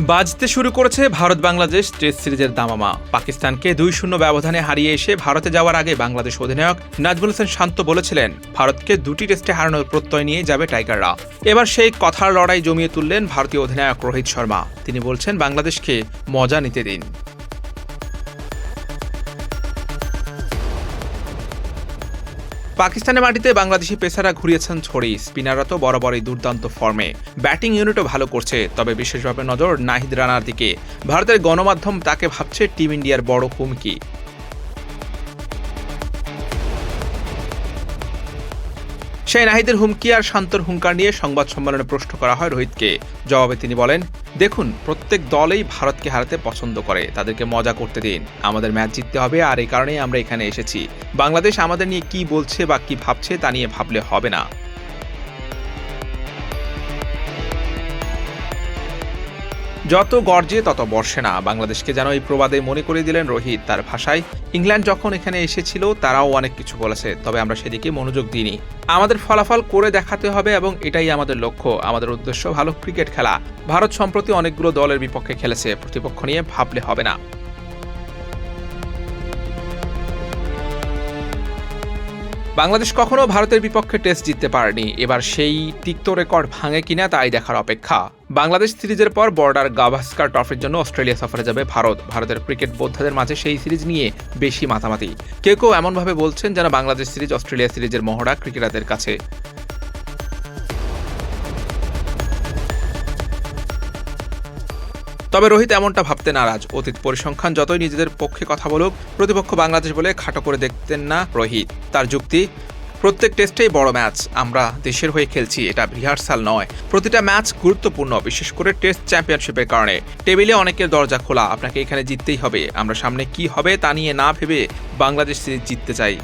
বাজতে শুরু করেছে ভারত বাংলাদেশ টেস্ট সিরিজের দামামা। পাকিস্তানকে দুই শূন্য ব্যবধানে হারিয়ে এসে ভারতে যাওয়ার আগে বাংলাদেশ অধিনায়ক নাজমুল হোসেন শান্ত বলেছিলেন, ভারতকে দুটি টেস্টে হারানোর প্রত্যয় নিয়ে যাবে টাইগাররা। এবার সেই কথার লড়াই জমিয়ে তুললেন ভারতীয় অধিনায়ক রোহিত শর্মা। তিনি বলছেন, বাংলাদেশকে মজা নিতে দিন। পাকিস্তানের মাটিতে বাংলাদেশি পেসাররা ঘুরিয়েছেন ছড়ি। স্পিনাররা তো বরাবরই দুর্দান্ত ফর্মে। ব্যাটিং ইউনিটও ভালো করছে, তবে বিশেষভাবে নজর নাহিদ রানার দিকে। ভারতের গণমাধ্যম তাকে ভাবছে টিম ইন্ডিয়ার বড় হুমকি। সেই নাহিদের হুমকি আর শান্তর হুঙ্কার নিয়ে সংবাদ সম্মেলনে প্রশ্ন করা হয় রোহিতকে। জবাবে তিনি বলেন দেখুন, প্রত্যেক দলেই ভারতকে হারাতে পছন্দ করে। তাদেরকে মজা করতে দিন। আমাদের ম্যাচ জিততে হবে আর এই কারণেই আমরা এখানে এসেছি। বাংলাদেশ আমাদের নিয়ে কি বলছে বা কি ভাবছে তা নিয়ে ভাবলে হবে না। যত গর্জে তত বর্ষে না। বাংলাদেশকে যেন এই প্রবাদে মনে করে দিলেন রোহিত তার ভাষায়। ইংল্যান্ড যখন এখানে এসেছিল, তারাও অনেক কিছু বলেছে, তবে আমরা সেদিকে মনোযোগ দিইনি। আমাদের ফলাফল করে দেখাতে হবে এবং এটাই আমাদের লক্ষ্য, আমাদের উদ্দেশ্য, ভালো ক্রিকেট খেলা। ভারত সম্প্রতি অনেকগুলো দলের বিপক্ষে খেলেছে, প্রতিপক্ষ নিয়ে ভাবলে হবে না। বাংলাদেশ কখনো ভারতের বিপক্ষে টেস্ট জিততে পারেনি। এবার সেই তিক্ত রেকর্ড ভাঙে কিনা তাই দেখার অপেক্ষা। বাংলাদেশ সিরিজের পর বর্ডার গাভাস্কার ট্রফির জন্য অস্ট্রেলিয়া সফরে যাবে ভারত। ভারতের ক্রিকেট বোদ্ধাদের মাঝে সেই সিরিজ নিয়ে বেশি মাতামাতি। কেউ কেউ এমনভাবে বলছেন যেন বাংলাদেশ সিরিজ অস্ট্রেলিয়া সিরিজের মহড়া ক্রিকেটারদের কাছে। তবে রোহিত এমনটা ভাবতে নারাজ। অতীত পরিসংখ্যান যতই নিজেদের পক্ষে কথা বলুক, প্রতিপক্ষ বাংলাদেশ বলে খাটো করে দেখতেন না রোহিত। তার যুক্তি, প্রত্যেক টেস্টেই বড় ম্যাচ, আমরা দেশের হয়ে খেলছি, এটা রিহার্সাল নয়। প্রতিটা ম্যাচ গুরুত্বপূর্ণ, বিশেষ করে টেস্ট চ্যাম্পিয়নশিপের কারণে। টেবিলে অনেকের দরজা খোলা, আপনাকে এখানে জিততেই হবে। আমরা সামনে কি হবে তা নিয়ে না ভেবে বাংলাদেশ সিরিজ জিততে চাই।